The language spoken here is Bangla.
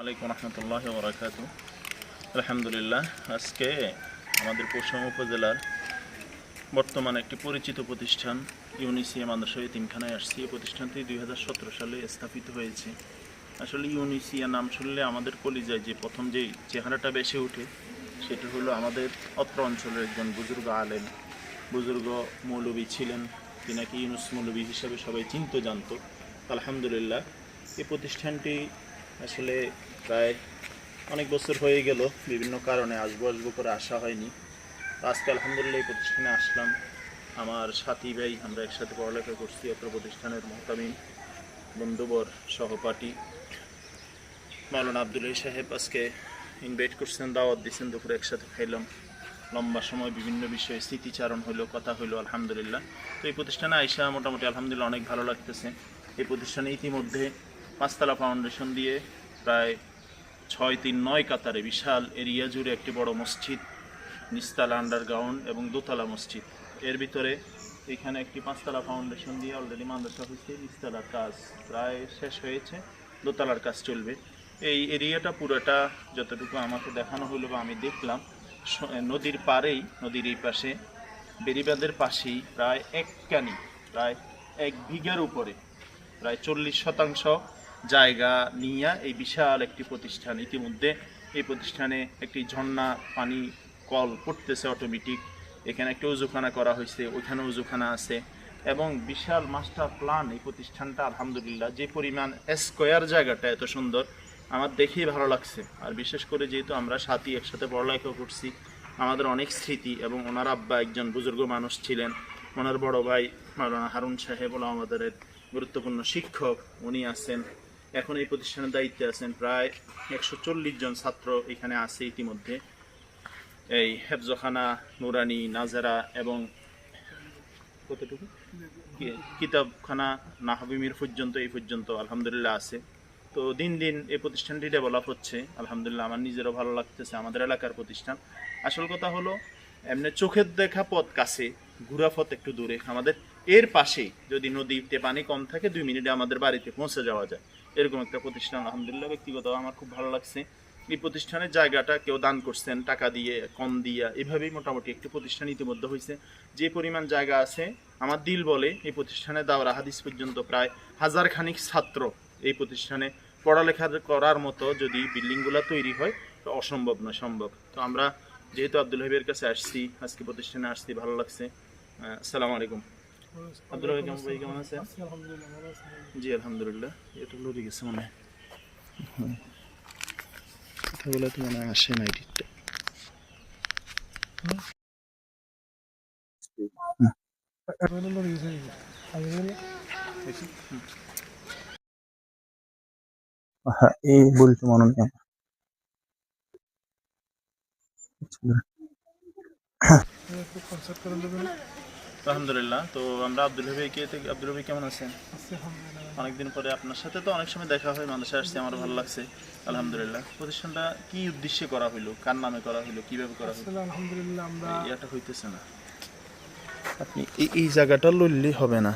ওয়ালাইকুম রহমতুল্লাহ বরাকাত আলহামদুলিল্লাহ, আজকে আমাদের পশ্চিম উপজেলার বর্তমানে একটি পরিচিত প্রতিষ্ঠান, ইউনিসিএ মাদ্রাসা তিনখানায় আসছি। এই প্রতিষ্ঠানটি দুই হাজার সতেরো সালে স্থাপিত হয়েছে। আসলে ইউনিসিয়া নাম শুনলে আমাদের কলিজায় যে প্রথম যে চেহারাটা বেশি ওঠে, সেটা হলো আমাদের অত্র অঞ্চলের একজন বুজুর্গ আলেন বুজুর্গ মৌলবী ছিলেন তিনাকে ইউনুস মৌলবী হিসাবে সবাই চিনতো, জানত। আলহামদুলিল্লাহ, এই প্রতিষ্ঠানটি আসলে প্রায় অনেক বছর হয়ে গেল, বিভিন্ন কারণে আসব আসব করে আসা হয়নি। আজকে আলহামদুলিল্লাহ এই প্রতিষ্ঠানে আসলাম। আমার সাথী ভাই, আমরা একসাথে পড়ালেখা করছি, অত্র প্রতিষ্ঠানের মহতামিম, বন্ধুবর, সহপাঠী। মাওলানা আবদুল্লাহ সাহেব আজকে ইনভাইট করছেন, দাওয়াত দিচ্ছেন দুপুরে একসাথে খাইলাম। লম্বা সময় বিভিন্ন বিষয়ে স্মৃতিচারণ হলো কথা হলো আলহামদুলিল্লাহ। তো এই প্রতিষ্ঠানে আইসা মোটামুটি আলহামদুলিল্লাহ অনেক ভালো লাগতেছে। এই প্রতিষ্ঠানে ইতিমধ্যে পাঁচতলা ফাউন্ডেশন দিয়ে প্রায় ছয় তিন নয় কাতারে বিশাল এরিয়া জুড়ে একটি বড় মসজিদ নিচতলা আন্ডারগ্রাউন্ড এবং দোতলা মসজিদ। এর ভিতরে এখানে একটি পাঁচতলা ফাউন্ডেশন দিয়ে অলরেডি মাদ্রাসা হয়েছে, নিস্তালার কাজ প্রায় শেষ হয়েছে, দোতলার কাজ চলবে। এই এরিয়াটা পুরোটা যতটুকু আমাকে দেখানো হলো বা আমি দেখলাম নদীর পাড়েই, নদীর এই পাশে বেরিবাদের পাশেই প্রায় এক কানি প্রায় এক বিঘার উপরে, প্রায় চল্লিশ শতাংশ জায়গা নিয়ে এই বিশাল একটি প্রতিষ্ঠান। ইতিমধ্যে এই প্রতিষ্ঠানে একটি ঝর্ণা পানি কল পড়তেছে অটোমেটিক এখানে একটি উজুখানা করা হয়েছে, ওইখানে উজুখানা আছে। এবং বিশাল মাস্টার প্ল্যান এই প্রতিষ্ঠানটা, আলহামদুলিল্লাহ। যে পরিমাণ স্কোয়ার জায়গাটা এত সুন্দর, আমার দেখেই ভালো লাগছে। আর বিশেষ করে যেহেতু আমরা সাথী একসাথে পড়ালেখা করছি, আমাদের অনেক স্মৃতি এবং ওনার আব্বা একজন বুজুর্গ মানুষ ছিলেন। ওনার বড় ভাই মাওলানা হারুন সাহেব আমাদের গুরুত্বপূর্ণ শিক্ষক, উনি আছেন। এখন এই প্রতিষ্ঠানের দায়িত্বে আছেন প্রায় একশো চল্লিশ জন ছাত্র এখানে আছে ইতিমধ্যে। এই হেফজখানা, নুরানি, নাজারা এবং কতটুকু? কিতাবখানা নাহবিমির পর্যন্ত এই পর্যন্ত আলহামদুলিল্লাহ আছে। তো দিন দিন এই প্রতিষ্ঠানটি ডেভেলপ হচ্ছে। আলহামদুলিল্লাহ আমার নিজেরও ভালো লাগতেছে, আমাদের এলাকার প্রতিষ্ঠান। আসল কথা হলো, এমনি চোখের দেখা পথ কাছে, ঘুরা পথ একটু দূরে। আমাদের এর পাশে যদি নদীতে পানি কম থাকে, দুই মিনিটে আমাদের বাড়িতে পৌঁছে যাওয়া যায়। এরকম একটা প্রতিষ্ঠান, আলহামদুলিল্লাহ, ব্যক্তিগত আমার খুব ভালো লাগছে। এই প্রতিষ্ঠানের জায়গাটা কেউ দান করছেন, টাকা দিয়ে, কম দিয়া, এভাবেই মোটামুটি একটি প্রতিষ্ঠান ইতিমধ্যে হয়েছে যে পরিমাণ জায়গা আছে, আমার দিল বলে, এই প্রতিষ্ঠানে দাওরা হাদিস পর্যন্ত প্রায় হাজার খানিক ছাত্র এই প্রতিষ্ঠানে পড়ালেখা করার মতো যদি বিল্ডিংগুলো তৈরি হয়, তো অসম্ভব না সম্ভব। তো আমরা যেহেতু আব্দুল হাবিবের কাছে আসছি, আজকে প্রতিষ্ঠানে আসছি ভালো লাগছে। আসসালামু আলাইকুম। আব্দুল কেমন ভাই? কেমন আছেন? জি আলহামদুলিল্লাহ। এটা লড়ে গেছে মনে হয়। কথাগুলো তো মনে হয় আসে না এডিটটা হ্যাঁ এই বলতে মনে নেই আমার। আলহামদুলিল্লাহ। তো আমরা আব্দুল হবিকে থেকে আব্দুল হবি কেমন আছেন? অনেকদিন পরে আপনার সাথে তো অনেক সময় দেখা হয় মানুষে আসছে আমার ভালো লাগছে। আলহামদুলিল্লাহ। প্রতিষ্ঠানটা কি উদ্দেশ্যে করা হইল? কার নামে করা হইল? কীভাবে করা হইল? আলহামদুলিল্লাহ আমরা ইয়াটা হইতেছে না। আপনি এই এই জায়গাটা লইলে হবে না।